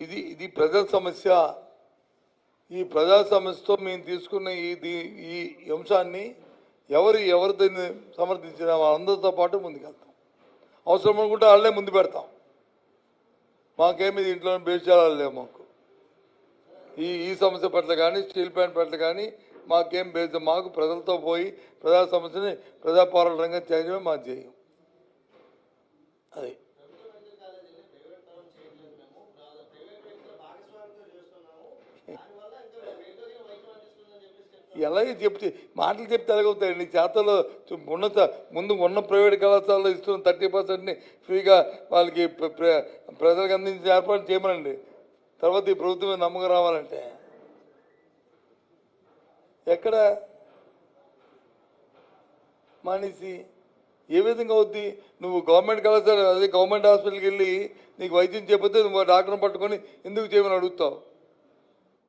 ఇది ఇది ప్రజల సమస్య. ఈ ప్రజా సమస్యతో మేము తీసుకున్న ఈ దీ- ఈ అంశాన్ని ఎవరు ఎవరు దీన్ని సమర్థించిన అందరితో పాటు ముందుకెళ్తాం. అవసరం అనుకుంటే వాళ్ళే ముందు పెడతాం. మాకేమి దీంట్లో బేచాలు లేవు మాకు. ఈ ఈ సమస్య పట్ల కానీ స్టీల్ ప్లాంట్ పట్ల కానీ మాకేం బేస్ మాకు ప్రజలతో పోయి ప్రజా సమస్యని ప్రజా రంగం చేయడమే మా చేయం. అది. ఎలాగే చెప్తే మాటలు చెప్తే ఎలాగవుతాయండి చేతలో ఉన్నత ముందు ఉన్న ప్రైవేట్ కళాశాలలో ఇస్తున్న థర్టీ పర్సెంట్ని ఫ్రీగా వాళ్ళకి ప్రజలకు అందించే ఏర్పాటు చేయమనండి. తర్వాత ఈ ప్రభుత్వం నమ్మకం రావాలంటే. ఎక్కడ? మానేసి ఏ విధంగా అవుద్ది? నువ్వు గవర్నమెంట్ కళాశాల అదే గవర్నమెంట్ హాస్పిటల్కి వెళ్ళి నీకు వైద్యం చేయకపోతే నువ్వు డాక్టర్ని పట్టుకొని ఎందుకు చేయమని అడుగుతావు?